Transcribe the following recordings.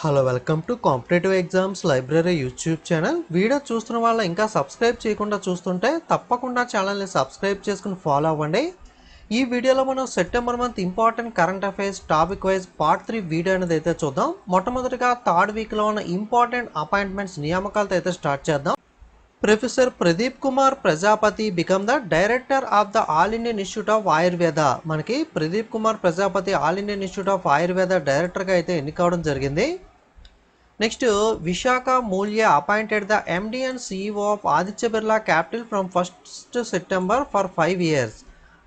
Hello welcome to competitive exams library YouTube channel. Video చూస్తున్న వాళ్ళు ఇంకా సబ్స్క్రైబ్ చేయకుండా చూస్తుంటే తప్పకుండా ఛానల్ని సబ్స్క్రైబ్ చేసుకుని ఫాలో అవ్వండి. ఈ వీడియోలో మనం September month important current affairs topic wise part three video అనేది అయితే చూద్దాం. మొట్టమొదటిగా థర్డ్ వీక్లో ఉన్న ఇంపార్టెంట్ అపాయింట్మెంట్స్ నియామకాలతో అయితే స్టార్ట్ చేద్దాం. Professor Pradeep Kumar Prajapati become the director of the all Indian institute of Ayurveda. మనకి Pradeep Kumar Prajapati all Indian institute of Ayurveda డైరెక్టర్గా అయితే ఎన్నికవడం జరిగింది. Next Vishakha Mulye appointed the MD and CEO of Aditya Birla capital from first September for five years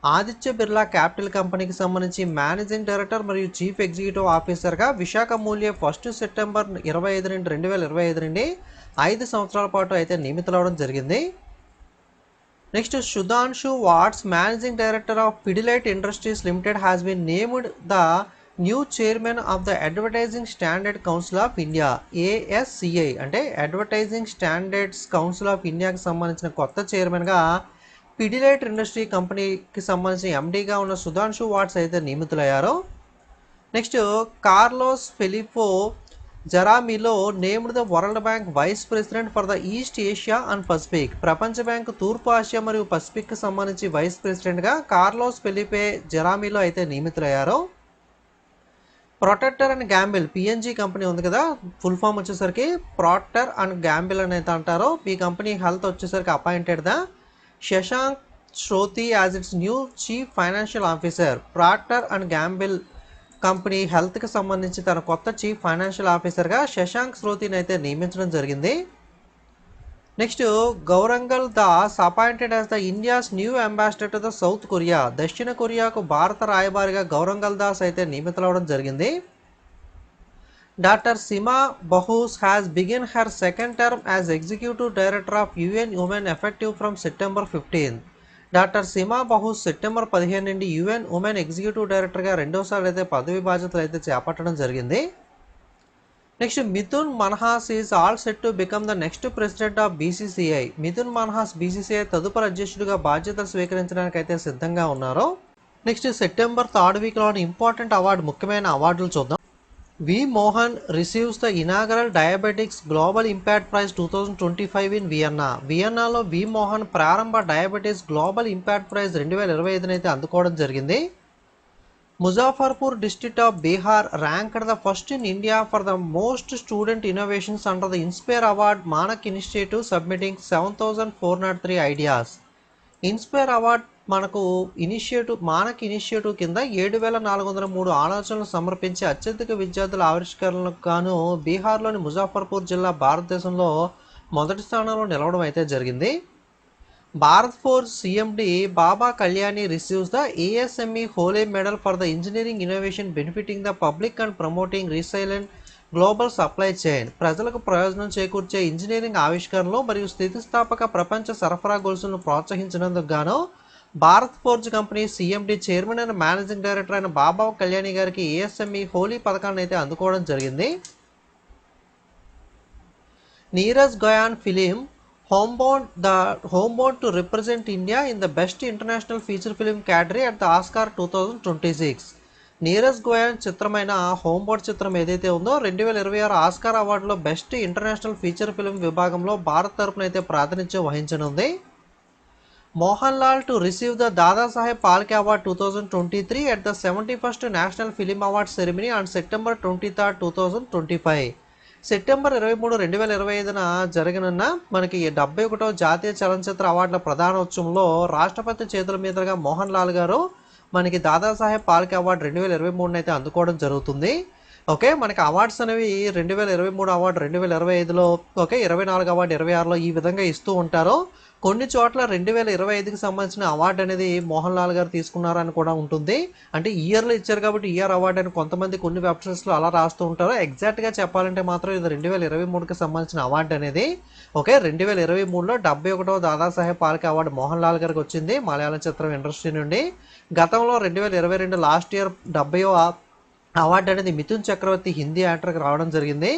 Aditya Birla capital కంపెనీకి సంబంధించి managing director మరియు chief executive ఆఫీసర్గా Vishakha మూల్య first September ఇరవై ఐదు నుండి రెండు వేల ఇరవై ఐదు నుండి ఐదు సంవత్సరాల పాటు అయితే నియమితులవడం జరిగింది. Next Sudhanshu Vats managing director of Pidilite industries limited has been named the new chairman of the advertising standard council of India ASCI అంటే అడ్వర్టైజింగ్ స్టాండర్డ్స్ కౌన్సిల్ ఆఫ్ ఇండియాకి సంబంధించిన కొత్త చైర్మన్గా పిడిలైట్ ఇండస్ట్రీ కంపెనీకి సంబంధించిన ఎండీగా ఉన్న సుధాంశు వాట్స్ అయితే నియమితులయ్యారు. Next Carlos Felipe Jaramillo named the world bank vice president for the east Asia and Pacific. ప్రపంచ బ్యాంక్ తూర్పు ఆసియా మరియు పసిఫిక్కి సంబంధించి వైస్ ప్రెసిడెంట్గా కార్లోస్ ఫెలిపే జరామీలో అయితే నియమితులయ్యారు. Procter and Gamble PNG company ఉంది కదా ఫుల్ ఫామ్ వచ్చేసరికి ప్రొటెక్టర్ అండ్ గ్యాంబిల్ అని అయితే అంటారు. ఈ కంపెనీ హెల్త్ వచ్చేసరికి appointed the? Shashank Shrotri as its new chief financial officer. Procter and Gamble company హెల్త్కి సంబంధించి తన కొత్త చీఫ్ ఫైనాన్షియల్ ఆఫీసర్గా శశాంక్ శ్రోతిని అయితే నియమించడం జరిగింది. Next Gourangalal Das appointed as the India's new ambassador to the South Korea. దక్షిణ కొరియాకు భారత రాయబారిగా గౌరంగల్ దాస్ అయితే నియమితులవడం జరిగింది. Doctor Sima Bahous has begin her second term as executive director of UN women effective from September fifteen. Doctor Sima Bahous September పదిహేను నుండి UN women executive డైరెక్టర్గా రెండోసారి అయితే పదవి బాధ్యతలు అయితే చేపట్టడం జరిగింది. Next Mithun Manhas is all set to become the next president of BCCI Mithun Manhas BCCI తదుపరి అధ్యక్షుడిగా బాధ్యతలు స్వీకరించడానికి అయితే సిద్ధంగా ఉన్నారు? నెక్స్ట్ సెప్టెంబర్ థర్డ్ వీక్లోని ఇంపార్టెంట్ అవార్డు ముఖ్యమైన అవార్డులు చూద్దాం. V Mohan receives the inaugural diabetics global impact prize two thousand twenty five in Vienna వియన్నాలో V Mohan ప్రారంభ డయాబెటిక్స్ గ్లోబల్ ఇంపాక్ట్ ప్రైజ్ రెండు వేల ఇరవై ఐదునైతే అందుకోవడం జరిగింది. Muzaffarpur district of Bihar ranked the first in India for the most student innovations under the inspire award Manak initiative submitting seven thousand four nought three ideas inspire award మనకు initiative Manak initiative కింద ఏడు వేల నాలుగు వందల మూడు ఆలోచనలు సమర్పించి అత్యధిక విద్యార్థుల ఆవిష్కరణలకు గాను బీహార్లోని ముజాఫర్పూర్ జిల్లా భారతదేశంలో మొదటి స్థానంలో నిలవడం అయితే జరిగింది. Bharat Forge CMD Baba Kalyani receives the ASME Holley medal for the engineering innovation benefiting the public and promoting resilient global supply chain ప్రజలకు ప్రయోజనం చేకూర్చే ఇంజనీరింగ్ ఆవిష్కరణలు మరియు స్థితిస్థాపక ప్రపంచ సరఫరా గొలుసులను ప్రోత్సహించినందుకు గాను Bharat Forge company CMD chairman and managing director అయిన బాబా కళ్యాణి గారికి ఏఎస్ఎంఈ హోలీ పథకాన్ని అయితే అందుకోవడం జరిగింది. Neeraj Ghaywan film homebound the homebound to represent India in the best international feature film category at the Oscar 2026. Neeraj Goyal చిత్రమైన హోంబోర్డ్ చిత్రం ఏదైతే ఉందో రెండు వేల ఇరవై ఆరు ఆస్కార్ అవార్డులో బెస్ట్ ఇంటర్నేషనల్ ఫీచర్ ఫిల్మ్ విభాగంలో భారత్ తరపున అయితే ప్రాతినిధ్యం వహించనుంది Mohan Lal to receive the Dadasaheb Phalke award two thousand twenty three at the seventy first national film award ceremony on September twenty third two thousand twenty five September ఇరవై మూడు రెండు వేల ఇరవై ఐదున జరగనున్న మనకి డెబ్బై ఒకటో జాతీయ చలనచిత్ర అవార్డుల ప్రధానోత్సవంలో రాష్ట్రపతి చేతుల మీదుగా మోహన్ లాల్ గారు మనకి దాదాసాహెబ్ పాల్కే అవార్డు రెండు వేల ఇరవై మూడున అయితే అందుకోవడం జరుగుతుంది. ఓకే మనకి అవార్డ్స్ అనేవి రెండు వేల ఇరవై మూడు అవార్డు రెండు వేల ఇరవై ఐదులో ఓకే ఇరవై నాలుగు అవార్డు ఇరవై ఆరులో ఈ విధంగా ఇస్తూ ఉంటారు. కొన్ని చోట్ల రెండు వేల ఇరవై ఐదుకి సంబంధించిన అవార్డు అనేది మోహన్ లాల్ గారు తీసుకున్నారని కూడా ఉంటుంది. అంటే ఇయర్లో ఇచ్చారు కాబట్టి ఇయర్ అవార్డు అని కొంతమంది కొన్ని వెబ్సైట్స్లో అలా రాస్తూ ఉంటారు. ఎగ్జాక్ట్గా చెప్పాలంటే మాత్రం ఇది రెండు వేల ఇరవై మూడుకి సంబంధించిన అవార్డు అనేది. ఓకే రెండు వేల ఇరవై మూడులో డెబ్బై ఒకటో దాదాసాహెబ్ పాల్కే అవార్డు మోహన్ లాల్ గారికి వచ్చింది మలయాళం చిత్రం ఇండస్ట్రీ నుండి. గతంలో రెండు వేల ఇరవై రెండు లాస్ట్ ఇయర్ డెబ్బై అవార్డు అనేది మిథున్ చక్రవర్తి హిందీ యాక్టర్కి రావడం జరిగింది.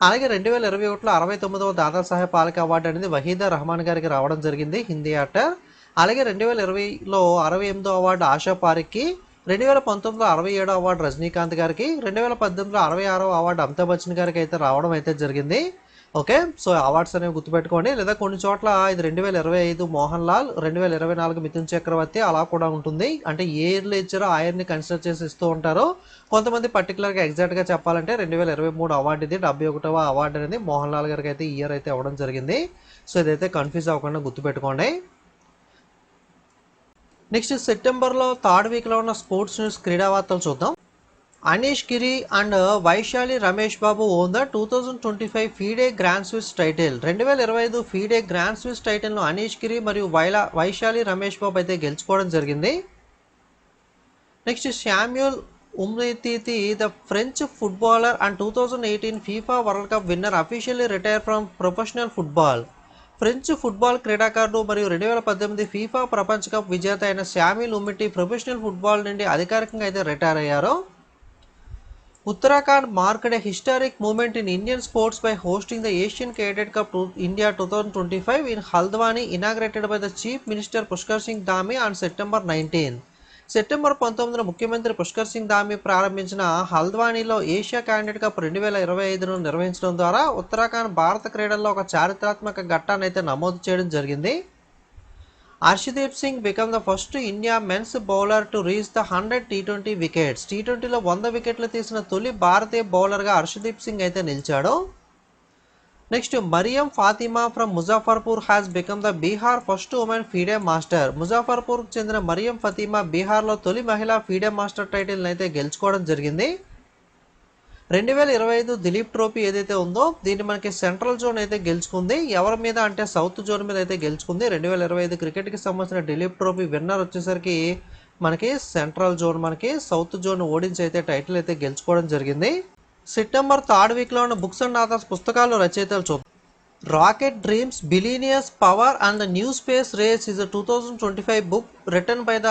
అలాగే రెండు వేల ఇరవై ఒకటిలో అరవై తొమ్మిదవ దాదాసాహెబ్ పాలక అవార్డు అనేది వహీదా రహమాన్ గారికి రావడం జరిగింది హిందీ యాక్టర్ అలాగే రెండు వేల ఇరవైలో అరవై ఎనిమిదో అవార్డు ఆశా పారిక్కి రెండు వేల పంతొమ్మిదిలో అరవై ఏడో అవార్డు రజనీకాంత్ గారికి రెండు వేల పద్దెనిమిదిలో అరవై ఆరో అవార్డు అమితాబ్ బచ్చన్ గారికి అయితే రావడం అయితే జరిగింది. ఓకే సో అవార్డ్స్ అనేవి గుర్తుపెట్టుకోండి. లేదా కొన్ని చోట్ల ఇది రెండు వేల ఇరవై ఐదు మోహన్ లాల్ రెండు వేల ఇరవై నాలుగు మిథున్ చక్రవర్తి అలా కూడా ఉంటుంది. అంటే ఏ ఇయర్లో ఇచ్చారో ఆ ఇయర్ని కన్సిడర్ చేసి ఇస్తూ ఉంటారు కొంతమంది పర్టికులర్గా ఎగ్జాక్ట్గా చెప్పాలంటే రెండు వేల ఇరవై మూడు అవార్డు ఇది డెబ్బై ఒకటవ అవార్డు అనేది మోహన్ లాల్ గారికి అయితే ఇయర్ అయితే అవ్వడం జరిగింది. సో ఇదైతే కన్ఫ్యూజ్ అవ్వకుండా గుర్తుపెట్టుకోండి. నెక్స్ట్ సెప్టెంబర్లో థర్డ్ వీక్లో ఉన్న స్పోర్ట్స్ న్యూస్ క్రీడా వార్తలు చూద్దాం. Aneesh Giri and Vaishali Ramesh Babu won the two thousand twenty five FIDE grand Swiss title రెండు వేల ఇరవై ఐదు ఫీడే గ్రాండ్ స్విస్ టైటిల్ను అనీష్ గిరి మరియు వైలా వైశాలి రమేష్ బాబు అయితే గెలుచుకోవడం జరిగింది. Next Samuel Umtiti the French footballer and two thousand eighteen FIFA world cup winner officially retire from professional football French football క్రీడాకారుడు మరియు రెండు వేల పద్దెనిమిది ఫీఫా ప్రపంచ కప్ విజేత అయిన శామ్యూల్ ఉమ్మిటి ప్రొఫెషనల్ ఫుట్బాల్ నుండి అధికారికంగా అయితే రిటైర్ అయ్యారు. Uttarakhand marked historic moment in Indian sports by hosting the Asian cricket cup to India two thousand twenty five in Haldwani inaugurated by the chief minister Pushkar Singh Dhami on September nineteen. September పంతొమ్మిదిన ముఖ్యమంత్రి పుష్కర్ సింగ్ ధామి ప్రారంభించిన హల్ద్వానిలో Asia candidate cup రెండు వేల ఇరవై ఐదును నిర్వహించడం ద్వారా ఉత్తరాఖండ్ భారత క్రీడల్లో ఒక చారిత్రాత్మక ఘట్టాన్ని అయితే నమోదు చేయడం జరిగింది. Harshdeep Singh become the first India men's bowler to reach the hundred T twenty wickets T ట్వంటీలో వంద వికెట్లు తీసిన తొలి భారతీయ బౌలర్గా హర్షదీప్ సింగ్ అయితే నిలిచాడు. Next Mariam Fatima from Muzaffarpur has become the Bihar first women FIDE master ముజాఫర్పూర్కు చెందిన మరియం ఫాతిమా బీహార్లో తొలి మహిళా ఫీడే మాస్టర్ టైటిల్ని అయితే గెలుచుకోవడం జరిగింది. రెండు వేల ఇరవై ఐదు దిలీప్ ట్రోఫీ ఏదైతే ఉందో దీన్ని మనకి సెంట్రల్ జోన్ అయితే గెలుచుకుంది. ఎవరి మీద అంటే సౌత్ జోన్ మీద అయితే గెలుచుకుంది. రెండు వేల ఇరవై ఐదు క్రికెట్కి సంబంధించిన దిలీప్ ట్రోఫీ విన్నర్ వచ్చేసరికి మనకి సెంట్రల్ జోన్ మనకి సౌత్ జోన్ ఓడించి అయితే టైటిల్ అయితే గెలుచుకోవడం జరిగింది. సెప్టెంబర్ థర్డ్ వీక్లో ఉన్న బుక్స్ అండ్ ఆథర్స్ పుస్తకాలు రచయితలు చూద్దాం rocket dreams billionaires power and the new space race is two thousand twenty five book written by the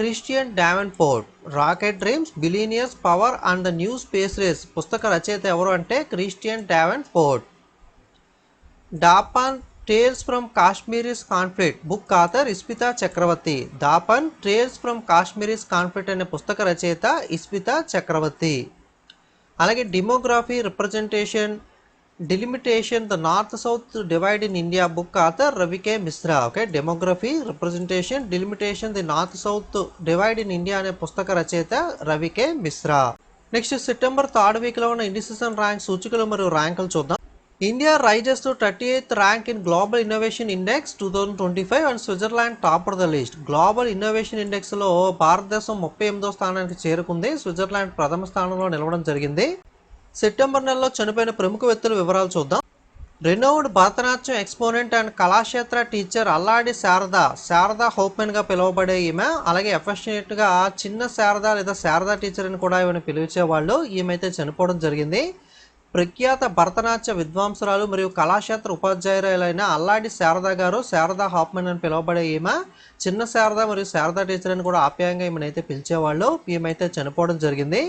Christian Davenport rocket dreams billionaires power and the new space race పుస్తక రచయిత ఎవరు అంటే Christian Davenport. Dapaan tales from Kashmir's conflict book author Ispita Chakraborty. Dapaan tales from Kashmir's conflict అనే పుస్తక రచయిత ఇస్పితా చక్రవర్తి. అలాగే demography representation delimitation the north south divide in India book author Ravi K Mishra okay demography representation delimitation the north south divide in India అనే పుస్తక రచయిత Ravi K Mishra next September third వీక్లో ఉన్న indices rank సూచికలు మరియు ర్యాంకులు చూద్దాం India rises to thirty eighth rank in global innovation index two thousand twenty five and Switzerland top of the list global innovation ఇండెక్స్లో భారతదేశం ముప్పై ఎనిమిదో స్థానానికి చేరుకుంది. స్విట్జర్లాండ్ ప్రథమ స్థానంలో నిలవడం జరిగింది. సెప్టెంబర్ నెలలో చనిపోయిన ప్రముఖ వ్యక్తుల వివరాలు చూద్దాం. Renowned Bharatanatyam exponent and Kalakshetra teacher Alladi Sarada. Sarada హోప్మెన్గా పిలువబడే ఈమె అలాగే ఎఫెషనేట్గా చిన్న శారద లేదా శారదా టీచర్ అని కూడా ఈమెను పిలిచేవాళ్ళు. ఈమె అయితే చనిపోవడం జరిగింది. ప్రఖ్యాత భరతనాట్య విద్వాంసురాలు మరియు కళాక్షేత్ర ఉపాధ్యాయురాలైన అల్లాడి శారద గారు శారదా హాప్మెన్ అని పిలువబడే ఈమె చిన్న శారద మరియు శారదా టీచర్ అని కూడా ఆప్యాయంగా ఈమెనైతే పిలిచేవాళ్ళు. ఈమె అయితే చనిపోవడం జరిగింది.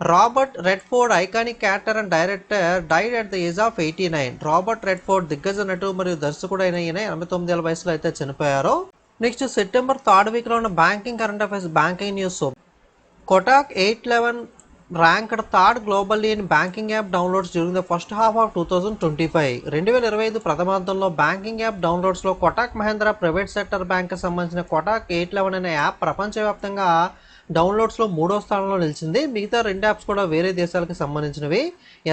Robert Redford iconic actor and director died at the age of eighty nine. Robert Redford దిగ్గజ నటు మరియు దర్శకుడు అయిన ఈయన ఎనభై తొమ్మిది ఏళ్ళ వయసులో అయితే చనిపోయారు. నెక్స్ట్ సెప్టెంబర్ థర్డ్ వీక్లో ఉన్న banking current affairs banking news Kotak eight eleven ranked third globally in banking app downloads during the first half of two thousand twenty five రెండు వేల ఇరవై ఐదు ప్రథమాంతంలో బ్యాంకింగ్ యాప్ డౌన్లోడ్స్లో కొటాక్ మహేంద్ర ప్రైవేట్ సెక్టర్ బ్యాంక్కి సంబంధించిన కొటాక్ ఎయిట్ లెవెన్ అనే యాప్ ప్రపంచవ్యాప్తంగా డౌన్లోడ్స్లో మూడో స్థానంలో నిలిచింది. మిగతా రెండు యాప్స్ కూడా వేరే దేశాలకు సంబంధించినవి.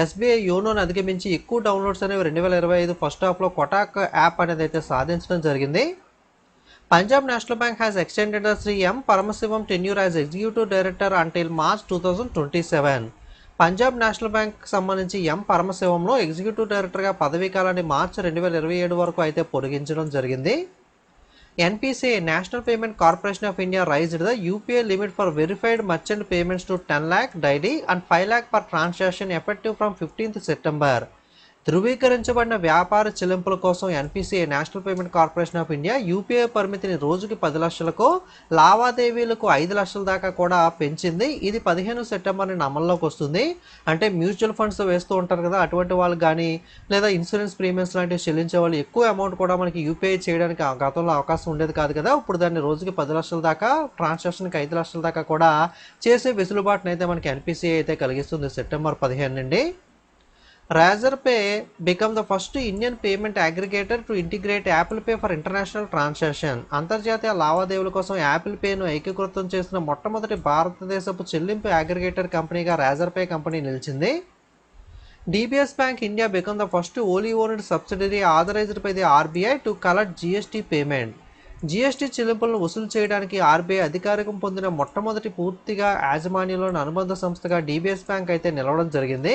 ఎస్బీఐ యోనోని అధిగమించి ఎక్కువ డౌన్లోడ్స్ అనేవి రెండు వేల ఇరవై ఐదు ఫస్ట్ హాఫ్లో కొటాక్ యాప్ అనేది అయితే సాధించడం జరిగింది. Punjab National Bank has extended Shri M Paramasivam tenure as executive director until March two thousand twenty seven Punjab National Bank సంబంధించి ఎం పరమశివంలో ఎగ్జిక్యూటివ్ డైరెక్టర్గా పదవీ కాలాన్ని మార్చి రెండు వేల ఇరవై ఏడు వరకు అయితే పొడిగించడం జరిగింది. NPCI National Payment Corporation of India raised the UPI limit for verified merchant payments to 10 lakh daily and 5 lakh per transaction effective from 15th September. ధృవీకరించబడిన వ్యాపార చెల్లింపుల కోసం NPCI national payment corporation of India UPI పరిమితిని రోజుకి పది లక్షలకు లావాదేవీలకు ఐదు లక్షల దాకా కూడా పెంచింది. ఇది పదిహేను సెప్టెంబర్ నుండి అమల్లోకి వస్తుంది. అంటే మ్యూచువల్ ఫండ్స్ వేస్తూ ఉంటారు కదా అటువంటి వాళ్ళు కానీ లేదా ఇన్సూరెన్స్ ప్రీమియమ్స్ లాంటివి చెల్లించే వాళ్ళు ఎక్కువ అమౌంట్ కూడా మనకి యూపీఐ చేయడానికి ఆ గతంలో అవకాశం ఉండేది కాదు కదా. ఇప్పుడు దాన్ని రోజుకి పది లక్షల దాకా ట్రాన్సాక్షన్కి ఐదు లక్షల దాకా కూడా చేసే వెసులుబాటునైతే మనకి ఎన్పిసిఐ అయితే కలిగిస్తుంది సెప్టెంబర్ పదిహేను నుండి. Razorpay become the first Indian payment aggregator to integrate Apple Pay for international transaction అంతర్జాతీయ లావాదేవీల కోసం యాపిల్ పేను ఏకీకృతం చేసిన మొట్టమొదటి భారతదేశపు చెల్లింపు అగ్రిగేటర్ కంపెనీగా రాజర్ పే కంపెనీ నిలిచింది. DBS bank India become the first wholly owned subsidiary authorised by the RBI to collect GST payment GST చెల్లింపులను వసూలు చేయడానికి ఆర్బీఐ అధికారికం పొందిన మొట్టమొదటి పూర్తిగా యాజమాన్యంలోని అనుబంధ సంస్థగా డిబిఎస్ బ్యాంక్ అయితే నిలవడం జరిగింది.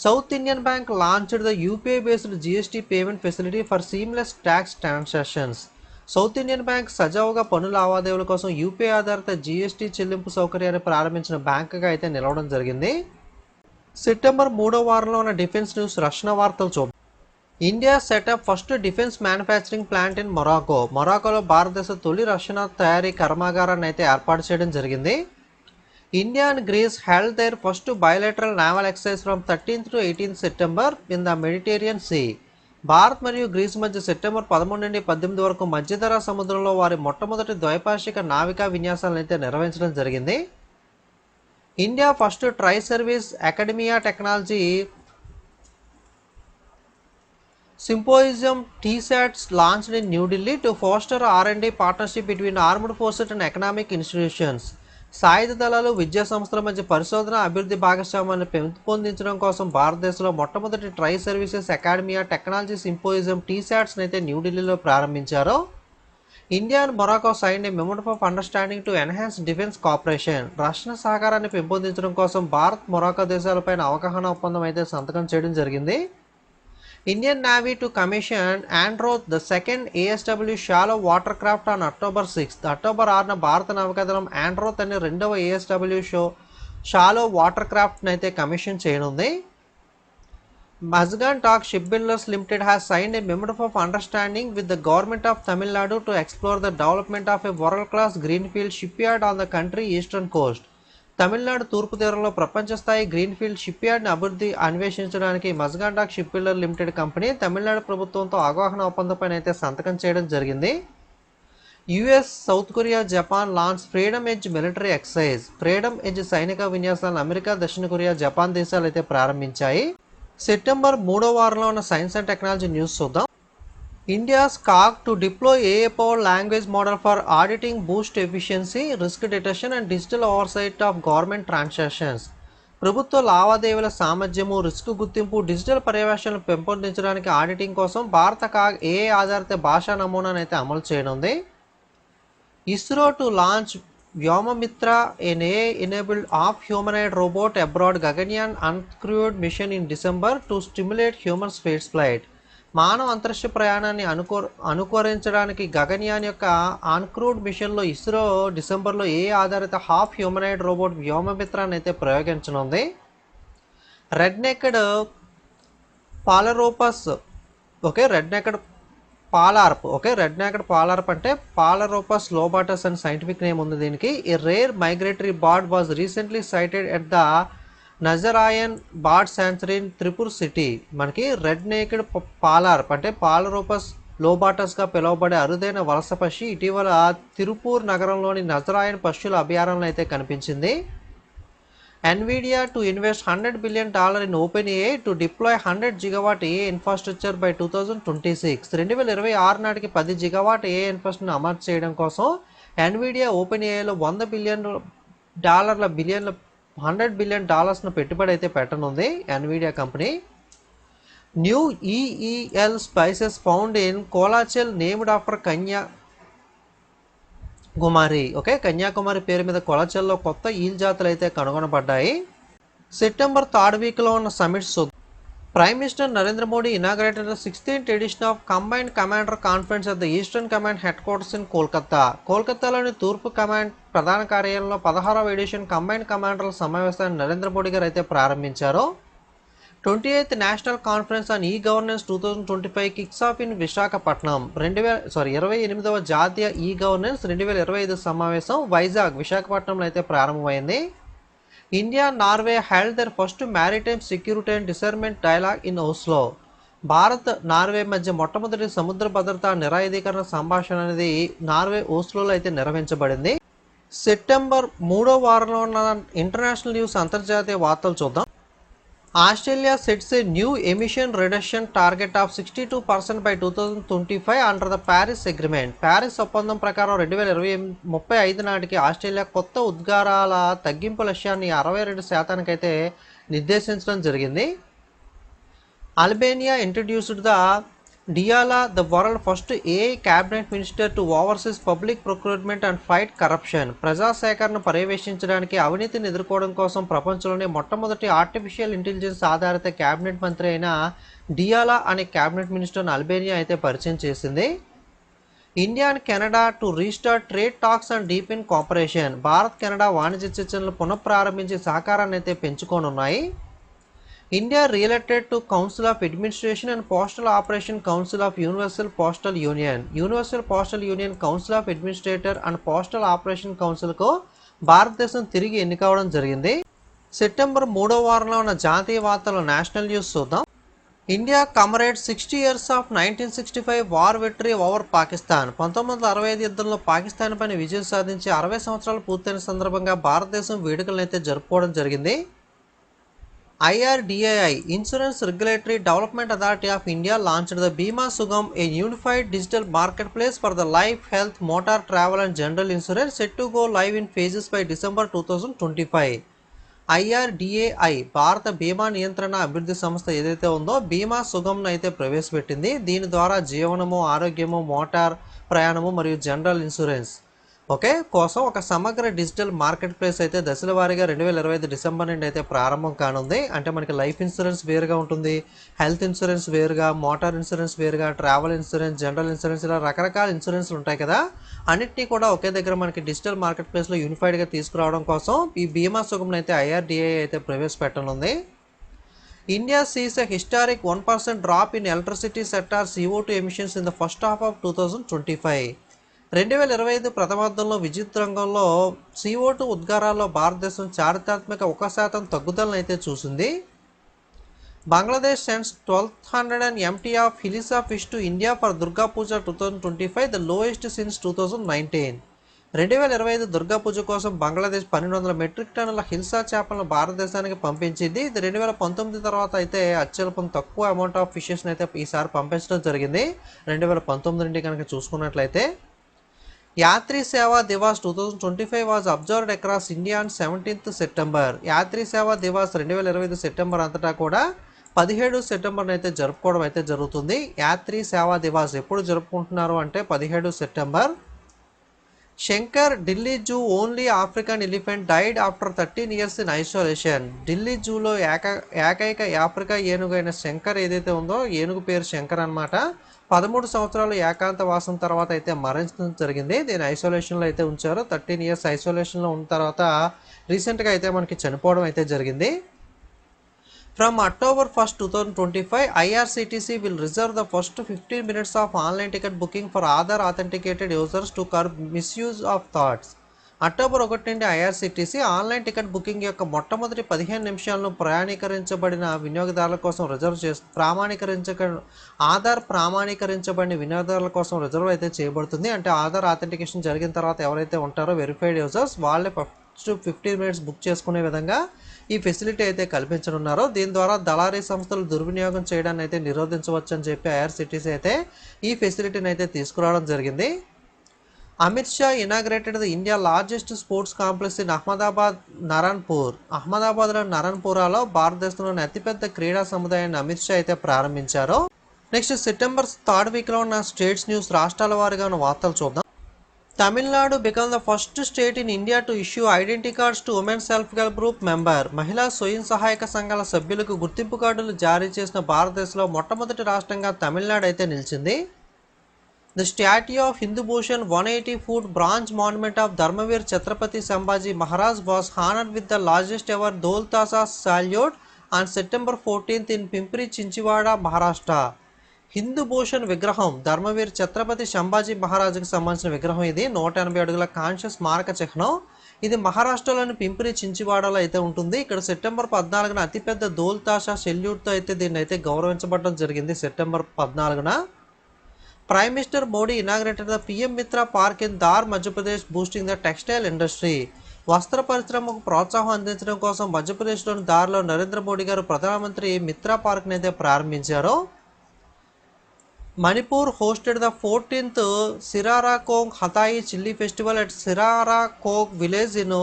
South Indian Bank launched the UPI based GST payment facility for seamless tax transactions South Indian Bank సజావుగా పన్ను లావాదేవీల కోసం యూపీఐ ఆధారిత జీఎస్టీ చెల్లింపు సౌకర్యాన్ని ప్రారంభించిన బ్యాంకుగా అయితే నిలవడం జరిగింది. సెప్టెంబర్ మూడో వారంలో ఉన్న డిఫెన్స్ న్యూస్ రక్షణ వార్తలు చూద్దాం. India set up first defence manufacturing plant in Morocco. మొరాకోలో భారతదేశ తొలి రక్షణ తయారీ కర్మాగారాన్ని అయితే ఏర్పాటు చేయడం జరిగింది. India and Greece held their first bilateral naval exercise from thirteenth to eighteenth September in the Mediterranean sea Bharat మరియు గ్రీస్ మధ్య సెప్టెంబర్ పదమూడు నుండి పద్దెనిమిది వరకు మధ్యధరా సముద్రంలో వారి మొట్టమొదటి ద్వైపాక్షిక నావికా విన్యాసాలను అయితే నిర్వహించడం జరిగింది. India first tri service academia technology symposium TSATS launched in New Delhi to foster R and D partnership between armed forces and economic institutions సాయుధ దళాలు విద్యా సంస్థల మధ్య పరిశోధన అభివృద్ధి భాగస్వామ్యాన్ని పెంపొందించడం కోసం భారతదేశంలో మొట్టమొదటి tri services academy of technology symposium టీశాట్స్ని అయితే న్యూఢిల్లీలో ప్రారంభించారు. India and Morocco sign a of understanding to enhance defence corporation రక్షణ సహకారాన్ని పెంపొందించడం కోసం భారత్ మొరాకో దేశాలపైన అవగాహన ఒప్పందం అయితే సంతకం చేయడం జరిగింది. Indian navy to commission Androth the second ASW shallow water craft on October sixth October ఆరున భారత నౌకాదళం ఆండ్రోత్ అనే రెండవ ఏఎస్డబ్ల్యూ షో షాలో వాటర్ క్రాఫ్ట్ని అయితే కమిషన్ చేయనుంది Mazagon dock ship builders limited has signed a memorandum of understanding with the government of Tamil Nadu to explore the development of a world class greenfield shipyard on the country eastern coast Tamil Nadu తూర్పు తీరంలో ప్రపంచ స్థాయి greenfield ship యార్డ్ని అభివృద్ధి అన్వేషించడానికి Mazagon dock ship builder limited company Tamil Nadu ప్రభుత్వంతో అవగాహన ఒప్పందంపై అయితే సంతకం చేయడం జరిగింది. US south Korea Japan launch freedom edge military exercise freedom edge సైనిక విన్యాసాలను అమెరికా దక్షిణ కొరియా జపాన్ దేశాలు అయితే ప్రారంభించాయి. సెప్టెంబర్ మూడో వారంలో ఉన్న సైన్స్ అండ్ టెక్నాలజీ న్యూస్ చూద్దాం. India's CAG to deploy AI power language model for auditing boost efficiency risk detection and digital oversight of government transactions ప్రభుత్వ లావాదేవీల సామర్థ్యము రిస్క్ గుర్తింపు డిజిటల్ పర్యవేక్షణను పెంపొందించడానికి ఆడిటింగ్ కోసం భారత కాగ్ ఏఏ ఆధారిత భాషా నమూనాను అయితే అమలు చేయనుంది. ISRO to launch Vyommitra an AI enabled half humanoid robot abroad Gaganyaan uncrewed mission in December to stimulate human space flight మానవ అంతరిక్ష ప్రయాణాన్ని అనుకో అనుకరించడానికి గగన్యాన్ యొక్క ఆన్క్రూడ్ మిషన్లో ఇస్రో డిసెంబర్లో ఏ ఆధారిత హాఫ్ హ్యూమనైడ్ రోబోట్ వ్యోమమిత్రాన్ని అయితే ప్రయోగించనుంది? Red necked phalaropus okay red necked phalarope okay red necked phalarope అంటే పాలరోపస్ లోబాటస్ అని సైంటిఫిక్ నేమ్ ఉంది దీనికి. ఈ rare migratory bird was recently sighted at the Nazarayan bird sanctuary in Tripur city మనకి red naked phalarope అంటే phalaropus లోబాటస్గా పిలువబడే అరుదైన వలస పక్షి. ఇటీవల తిరుపూర్ నగరంలోని నజరాయన్ పక్షుల అభయారణ్యంలో అయితే కనిపించింది. Nvidia to invest hundred billion dollar in OpenAI to deploy hundred gigawatt AI infrastructure by two thousand twenty six రెండు వేల ఇరవై ఆరు నాటికి పది జిగవాట్ ఏ ఇన్ఫ్రాస్ట్రక్చర్ను అమలు చేయడం కోసం ఎన్విడియా ఓపెన్ ఏఐలో వంద బిలియన్ డాలర్ల బిలియన్ల హండ్రెడ్ బిలియన్ డాలర్స్ను పెట్టుబడి అయితే పెట్టనుంది Nvidia company. New eel species found in Kolachel named after Kanya Kumari okay Kanyakumari పేరు మీద కొలచల్లో కొత్త ఈల్ జాతులు అయితే కనుగొనబడ్డాయి సెప్టెంబర్ థర్డ్ వీక్లో ఉన్న summits prime minister Narendra Modi inaugurated sixteenth edition of combined commander conference at the eastern command headquarters in Kolkata కోల్కతాలోని తూర్పు కమాండ్ ప్రధాన కార్యాలయంలో పదహారవ ఎడిషన్ కంబైన్డ్ కమాండర్ల సమావేశాన్ని నరేంద్ర మోడీ గారు అయితే ప్రారంభించారు. Twenty eighth national conference on e governance two thousand twenty five kicks off in Visakhapatnam రెండు వేల సారీ ఇరవై ఎనిమిదవ జాతీయ ఈ గవర్నెన్స్ రెండు వేల ఇరవై ఐదు సమావేశం వైజాగ్ విశాఖపట్నంలో అయితే ప్రారంభమైంది. India Norway held their first maritime security and disarmament dialogue in Oslo Bharat Norway మధ్య మొట్టమొదటి సముద్ర భద్రతా నిరాయుధీకరణ సంభాషణ అనేది నార్వే ఓస్లోలో అయితే నిర్వహించబడింది. సెప్టెంబర్ మూడో వారంలో ఉన్న ఇంటర్నేషనల్ న్యూస్ అంతర్జాతీయ వార్తలు చూద్దాం. Australia sets a new emission reduction target of sixty two percent by two thousand twenty five under the Paris agreement Paris ఒప్పందం ప్రకారం రెండు వేల ఇరవై ముప్పై ఐదు నాటికి ఆస్ట్రేలియా కొత్త ఉద్గారాల తగ్గింపు లక్ష్యాన్ని అరవై రెండు శాతానికైతే నిర్దేశించడం జరిగింది. Albania introduced the Diella the world first AI cabinet minister to overseas public procurement and fight corruption ప్రజాసేకరణ పర్యవేక్షించడానికి అవినీతిని ఎదుర్కోవడం కోసం ప్రపంచంలోనే మొట్టమొదటి ఆర్టిఫిషియల్ ఇంటెలిజెన్స్ ఆధారిత క్యాబినెట్ మంత్రి అయిన డియాలా అనే క్యాబినెట్ మినిస్టర్ను అల్బేనియా అయితే పరిచయం చేసింది India and Canada to restart trade talks and deepen cooperation Bharat Canada వాణిజ్య చర్చలను పునఃప్రారంభించి సహకారాన్ని అయితే పెంచుకోనున్నాయి India reelected to council of administration and postal operation council of universal postal union universal postal union council of administrator and postal operation కౌన్సిల్కు భారతదేశం తిరిగి ఎన్నికవడం జరిగింది. September మూడో వారంలో ఉన్న జాతీయ వార్తలు నేషనల్ న్యూస్ చూద్దాం. India commemorate sixty years of nineteen sixty five war victory over Pakistan పంతొమ్మిది వందల అరవై ఐదు యుద్ధంలో పాకిస్తాన్ పైన విజయం సాధించి అరవై సంవత్సరాలు పూర్తయిన సందర్భంగా భారతదేశం వేడుకలను అయితే జరుపుకోవడం జరిగింది. IRDAI insurance regulatory development authority of India launched the Bima Sugam a unified digital marketplace for the life health motor travel and general insurance set to go live in phases by December two thousand twenty five. IRDAI భారత భీమా నియంత్రణ అభివృద్ధి సంస్థ ఏదైతే ఉందో బీమా సుగమ్ను అయితే ప్రవేశపెట్టింది. దీని ద్వారా జీవనము ఆరోగ్యము మోటార్ ప్రయాణము మరియు జనరల్ ఇన్సూరెన్స్. ఓకే? కోసం ఒక సమగ్ర డిజిటల్ మార్కెట్ ప్లేస్ అయితే దశల వారీగా రెండు వేల ఇరవై ఐదు డిసెంబర్ నుండి అయితే ప్రారంభం కానుంది. అంటే మనకి లైఫ్ ఇన్సూరెన్స్ వేరుగా ఉంటుంది. హెల్త్ ఇన్సూరెన్స్ వేరుగా మోటార్ ఇన్సూరెన్స్ వేరుగా ట్రావెల్ ఇన్సూరెన్స్ జనరల్ ఇన్సూరెన్స్ ఇలా రకరకాల ఇన్సూరెన్స్లు ఉంటాయి కదా? అన్నిటినీ కూడా ఒకే దగ్గర మనకి డిజిటల్ మార్కెట్ ప్లేస్లో యూనిఫైడ్గా తీసుకురావడం కోసం ఈ బీమా సుగంను అయితే ఐఆర్డిఏ అయితే ప్రవేశపెట్టనుంది. India sees a historic one percent drop in electricity sector CO two emissions in the first half of two thousand twenty five. రెండు వేల ఇరవై ఐదు ప్రథమార్థంలో విద్యుత్ రంగంలో సిఓ టూ ఉద్గారాల్లో భారతదేశం చారిత్రాత్మక ఒక శాతం తగ్గుదలను అయితే చూసింది. Bangladesh sends twelve hundred and MT of hilsa fish to India for Durga Puja two thousand twenty five the lowest since two thousand nineteen. రెండు వేల ఇరవై ఐదు దుర్గా పూజ కోసం బంగ్లాదేశ్ పన్నెండు వందల మెట్రిక్ టన్నుల హిల్సా చేపలను భారతదేశానికి పంపించింది. ఇది రెండు వేల పంతొమ్మిది తర్వాత అయితే అత్యల్పం తక్కువ అమౌంట్ ఆఫ్ ఫిషెస్ని అయితే ఈసారి పంపించడం జరిగింది. రెండు వేల పంతొమ్మిది నుండి కనుక చూసుకున్నట్లయితే Yatri Seva Divas two thousand twenty five was observed across India on seventeenth September. Yatri Seva Divas రెండు వేల ఇరవై ఐదు సెప్టెంబర్ అంతటా కూడా పదిహేడు సెప్టెంబర్ని అయితే జరుపుకోవడం అయితే జరుగుతుంది. యాత్రి సేవా దివాస్ ఎప్పుడు జరుపుకుంటున్నారు అంటే పదిహేడు September. Shankar Delhi zoo only African elephant died after thirteen years in isolation. Delhi జూలో ఏక ఏకైక ఆఫ్రికా ఏనుగు అయిన శంకర్ ఏదైతే ఉందో ఏనుగు పేరు శంకర్ అనమాట పదమూడు సంవత్సరాలు ఏకాంత వాసం తర్వాత అయితే మరణించడం జరిగింది. దీని ఐసోలేషన్లో అయితే ఉంచారు. థర్టీన్ ఇయర్స్ ఐసోలేషన్లో ఉన్న తర్వాత రీసెంట్గా అయితే మనకి చనిపోవడం అయితే జరిగింది. From October first two thousand twenty five IRCTC will reserve the first fifteen minutes of online ticket booking for Aadhaar authenticated users to curb misuse of touts October ఒకటి నుండి ఐఆర్సిటీసీ ఆన్లైన్ టికెట్ బుకింగ్ యొక్క మొట్టమొదటి పదిహేను నిమిషాలను ప్రయాణీకరించబడిన వినియోగదారుల కోసం reserve చేసి ప్రామాణీకరించక ఆధార్ ప్రామాణీకరించబడిన వినియోగదారుల కోసం రిజర్వ్ అయితే చేయబడుతుంది. అంటే ఆధార్ ఆథెంటికేషన్ జరిగిన తర్వాత ఎవరైతే ఉంటారో వెరిఫైడ్ యూజర్స్ వాళ్ళే ఫస్ట్ ఫిఫ్టీన్ మినిట్స్ బుక్ చేసుకునే విధంగా ఈ ఫెసిలిటీ అయితే కల్పించనున్నారో. దీని ద్వారా దళారీ సంస్థలు దుర్వినియోగం చేయడాన్ని అయితే నిరోధించవచ్చని చెప్పి ఐఆర్సిటీసీ అయితే ఈ ఫెసిలిటీని అయితే తీసుకురావడం జరిగింది. Amit Shah inaugurated the India largest sports complex in Ahmedabad Naranpur అహ్మదాబాద్లోని నరన్పూరాలో భారతదేశంలోని అతిపెద్ద క్రీడా సముదాయాన్ని అమిత్ షా అయితే ప్రారంభించారు. నెక్స్ట్ సెప్టెంబర్ థర్డ్ వీక్లో ఉన్న స్టేట్స్ న్యూస్ రాష్ట్రాల వారిగా ఉన్న వార్తలు చూద్దాం. Tamil Nadu become the first state in India to issue identity cards to women self help group member మహిళా స్వయం సహాయక సంఘాల సభ్యులకు గుర్తింపు కార్డులు జారీ చేసిన భారతదేశంలో మొట్టమొదటి రాష్ట్రంగా తమిళనాడు అయితే నిలిచింది. The statue of Hindu Bhushan one eighty foot bronze monument of Dharmaveer Chhatrapati Sambhaji Maharaj was honoured with the largest ever Dhol Tasha salute on September fourteenth in Pimpri Chinchwad Maharashtra Hindu Bhushan విగ్రహం ధర్మవీర్ ఛత్రపతి సంభాజీ మహారాజుకి సంబంధించిన విగ్రహం ఇది. నూట ఎనభై అడుగుల కాంస్య స్మారక చిహ్నం. ఇది మహారాష్ట్రలోని పింపిరి చించివాడలో అయితే ఉంటుంది. ఇక్కడ సెప్టెంబర్ పద్నాలుగున అతిపెద్ద దోల్తాషా సెల్యూట్తో అయితే దీన్ని అయితే గౌరవించబడడం జరిగింది. సెప్టెంబర్ పద్నాలుగున. Prime minister Modi inaugurated the PM Mitra park in Dhar Madhya Pradesh boosting the textile industry వస్త్ర పరిశ్రమకు ప్రోత్సాహం అందించడం కోసం మధ్యప్రదేశ్లోని దారిలో నరేంద్ర మోడీ గారు ప్రధానమంత్రి మిత్రా పార్క్ని అయితే ప్రారంభించారు. Manipur hosted the fourteenth Sirarakhong Hathei chilli festival at Sirarakhong village in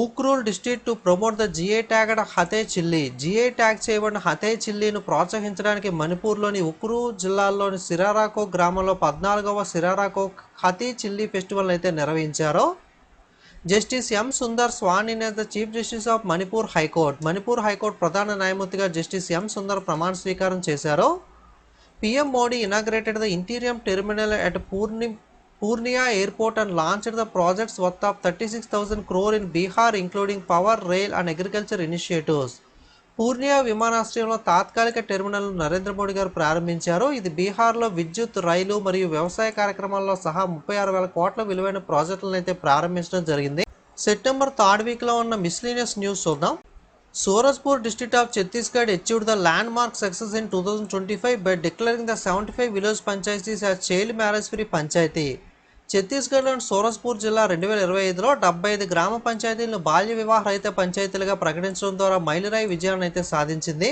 Ukhrul district to promote the GI tagged Hathei chilli. GI tag చేయబడిన హతే చిల్లీను ప్రోత్సహించడానికి మణిపూర్లోని ఉక్రూ జిల్లాలోని సిరారాకో గ్రామంలో పద్నాలుగవ సిరారాకో హతీ చిల్లీ ఫెస్టివల్ అయితే నిర్వహించారు. Justice M Sundar sworn in the chief justice of Manipur high court. Manipur high court ప్రధాన న్యాయమూర్తిగా justice M Sundar ప్రమాణ స్వీకారం చేశారు. PM Modi inaugurated the interim terminal at Purnia Purnia airport and launched the projects worth of thirty six thousand crore in Bihar including power rail and agriculture initiatives విమానాశ్రయంలో తాత్కాలిక terminal Narendra Modi గారు ప్రారంభించారు. ఇది బీహార్లో విద్యుత్ రైలు మరియు వ్యవసాయ కార్యక్రమాల్లో సహా ముప్పై ఆరు వేల కోట్ల విలువైన ప్రాజెక్టులను అయితే ప్రారంభించడం జరిగింది. సెప్టెంబర్ థర్డ్ వీక్లో ఉన్న మిస్లీనియస్ న్యూస్ చూద్దాం. Surajpur district of Chhattisgarh achieved the landmark success in two thousand twenty five by declaring the seventy five village panchayats as child marriage free panchayat ఛత్తీస్గఢ్లోని సూరజ్పూర్ జిల్లా రెండు వేల ఇరవై ఐదులో డెబ్బై ఐదు గ్రామ పంచాయతీలను బాల్య వివాహ రహిత పంచాయతీలుగా ప్రకటించడం ద్వారా మైలురాయి విజయాన్ని అయితే సాధించింది.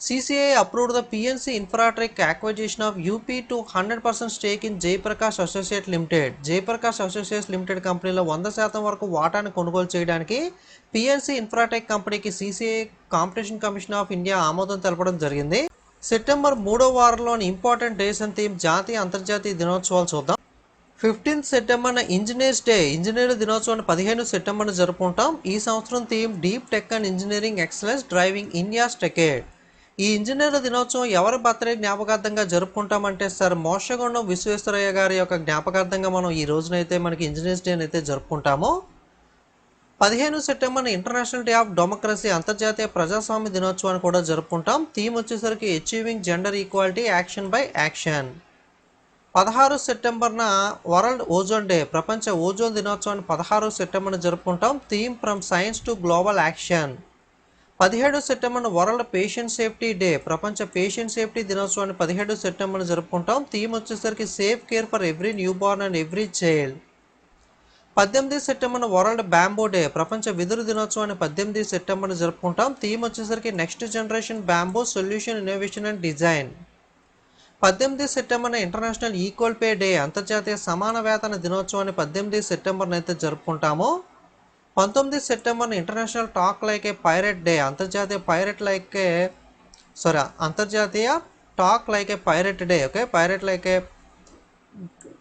CCI approved the PNC Infratech acquisition of up to hundred percent stake in Jaiprakash associate limited Jaiprakash associates limited కంపెనీలో వంద శాతం వరకు వాటాను కొనుగోలు చేయడానికి పిఎన్సి ఇన్ఫ్రాటెక్ కంపెనీకి CCI competition commission of India ఆమోదం తెలపడం జరిగింది. సెప్టెంబర్ మూడో వారంలోని ఇంపార్టెంట్ డేస్ అండ్ థీమ్ జాతీయ అంతర్జాతీయ దినోత్సవాలు చూద్దాం. ఫిఫ్టీన్త్ సెప్టెంబర్న ఇంజనీర్స్ డే ఇంజనీర్ల దినోత్సవాన్ని పదిహేను సెప్టెంబర్ను జరుపుకుంటాం. ఈ సంవత్సరం theme deep tech and engineering excellence driving India's techade. ఈ ఇంజనీర్ల దినోత్సవం ఎవరి బర్త్డే జ్ఞాపకార్థంగా జరుపుకుంటామంటే సార్ మోక్షగుండం విశ్వేశ్వరయ్య గారి యొక్క జ్ఞాపకార్థంగా మనం ఈ రోజునైతే మనకి ఇంజనీర్స్ డే అయితే జరుపుకుంటాము. పదిహేను September international day of democracy అంతర్జాతీయ ప్రజాస్వామ్య దినోత్సవాన్ని కూడా జరుపుకుంటాం. థీమ్ వచ్చేసరికి achieving gender equality action by action. పదహారు సెప్టెంబర్న వరల్డ్ ఓజోన్ డే ప్రపంచ ఓజోన్ దినోత్సవాన్ని పదహారు సెప్టెంబర్న జరుపుకుంటాం. Theme from science to global action. పదిహేడు సెప్టెంబర్న వరల్డ్ పేషెంట్ సేఫ్టీ డే ప్రపంచ పేషెంట్ సేఫ్టీ దినోత్సవాన్ని పదిహేడు సెప్టెంబర్న జరుపుకుంటాం. థీమ్ వచ్చేసరికి safe care for every newborn and every child. పద్దెనిమిది సెప్టెంబర్న వరల్డ్ బ్యాంబో డే ప్రపంచ వెదురు దినోత్సవాన్ని పద్దెనిమిది సెప్టెంబర్న జరుపుకుంటాం. థీమ్ వచ్చేసరికి next generation bamboo solution innovation and design. పద్దెనిమిది సెప్టెంబర్న ఇంటర్నేషనల్ ఈక్వల్ పే డే అంతర్జాతీయ సమాన వేతన దినోత్సవాన్ని పద్దెనిమిది సెప్టెంబర్నైతే అయితే జరుపుకుంటాము. పంతొమ్మిది సెప్టెంబర్ని international talk like a pirate day అంతర్జాతీయ పైరెట్ లైక్ ఏ సారీ అంతర్జాతీయ talk like a pirate day okay? Pirate like a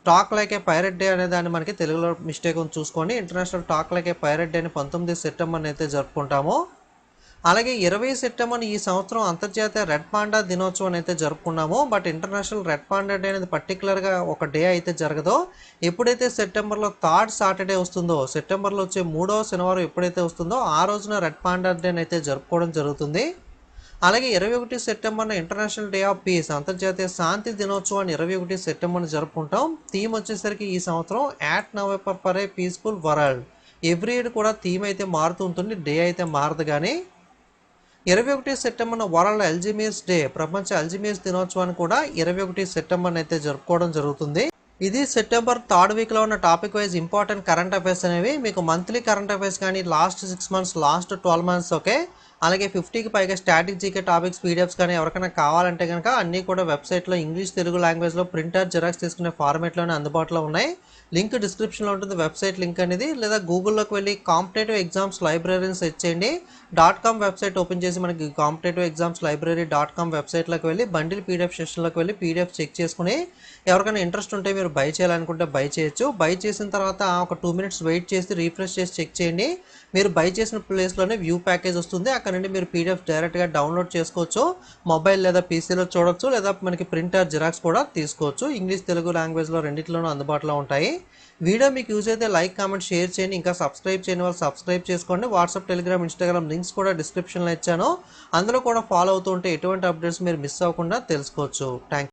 talk like a pirate day అనే దాన్ని మనకి తెలుగులో మిస్టేక్ ఉంది. చూసుకోండి. International talk like a pirate డేని పంతొమ్మిది సెప్టెంబర్ని అయితే జరుపుకుంటాము. అలాగే ఇరవై సెప్టెంబర్ ఈ సంవత్సరం అంతర్జాతీయ రెడ్ పాండా దినోత్సవం అయితే జరుపుకున్నాము. But international red panda day అనేది పర్టికులర్గా ఒక డే అయితే జరగదో. ఎప్పుడైతే సెప్టెంబర్లో థర్డ్ సాటర్డే వస్తుందో సెప్టెంబర్లో వచ్చే మూడో శనివారం ఎప్పుడైతే వస్తుందో ఆ రోజున రెడ్ పాండా డేని అయితే జరుపుకోవడం జరుగుతుంది. అలాగే ఇరవై ఒకటి సెప్టెంబర్న ఇంటర్నేషనల్ డే ఆఫ్ పీస్ అంతర్జాతీయ శాంతి దినోత్సవాన్ని ఇరవై ఒకటి సెప్టెంబర్ని జరుపుకుంటాం. థీమ్ వచ్చేసరికి ఈ సంవత్సరం act November for a peaceful world. Every year కూడా థీమ్ అయితే మారుతూ ఉంటుంది డే అయితే మారదు కానీ. ఇరవై ఒకటి సెప్టెంబర్న వరల్డ్ అల్జిమియస్ డే ప్రపంచ అల్జిమియస్ దినోత్సవాన్ని కూడా ఇరవై ఒకటి సెప్టెంబర్ అయితే జరుపుకోవడం జరుగుతుంది. ఇది సెప్టెంబర్ థర్డ్ వీక్లో ఉన్న topic wise important current affairs అనేవి. మీకు మంత్లీ కరెంట్ అఫైర్స్ కానీ last six months last twelve months okay? అలాగే ఫిఫ్టీకి పైగా స్టాటిక్ జీకే టాపిక్స్ పీడిఎఫ్స్ కానీ ఎవరికైనా కావాలంటే కనుక అన్నీ కూడా వెబ్సైట్లో ఇంగ్లీష్ తెలుగు లాంగ్వేజ్లో ప్రింటర్ జిరాక్స్ తీసుకునే ఫార్మేట్లోనే అందుబాటులో ఉన్నాయి. లింక్ డిస్క్రిప్షన్లో ఉంటుంది వెబ్సైట్ లింక్ అనేది. లేదా గూగుల్లోకి వెళ్ళి కాంపిటేటివ్ ఎగ్జామ్స్ లైబ్రరీని సెర్చ్ చేయండి. డాట్ కామ్ వెబ్సైట్ ఓపెన్ చేసి మనకి competitive exams library dot com వెబ్సైట్లోకి వెళ్ళి బండిల్ పీడిఎఫ్ సెషన్లోకి వెళ్ళి పీడిఎఫ్ చెక్ చేసుకుని ఎవరికైనా ఇంట్రెస్ట్ ఉంటే మీరు బై చేయాలనుకుంటే బై చేయొచ్చు. బై చేసిన తర్వాత ఒక టూ మినిట్స్ వెయిట్ చేసి రీఫ్రెష్ చేసి చెక్ చేయండి. మీరు బై చేసిన ప్లేస్లోనే వ్యూ ప్యాకేజ్ వస్తుంది. అక్కడ నుండి మీరు పీడిఎఫ్ డైరెక్ట్గా డౌన్లోడ్ చేసుకోవచ్చు. మొబైల్ లేదా పీసీలో చూడొచ్చు. లేదా మనకి ప్రింటర్ జిరాక్స్ కూడా తీసుకోవచ్చు. ఇంగ్లీష్ తెలుగు లాంగ్వేజ్లో రెండింటిలోనూ అందుబాటులో ఉంటాయి. వీడియో మీకు యూజ్ అయితే లైక్ కామెంట్ షేర్ చేయండి. ఇంకా సబ్స్క్రైబ్ చేయని వాళ్ళు సబ్స్క్రైబ్ చేసుకోండి. వాట్సాప్ టెలిగ్రామ్ ఇన్స్టాగ్రామ్ లింక్స్ కూడా డిస్క్రిప్షన్లో ఇచ్చాను. అందులో కూడా ఫాలో అవుతూ ఉంటే ఎటువంటి అప్డేట్స్ మీరు మిస్ అవ్వకుండా తెలుసుకోవచ్చు. థ్యాంక్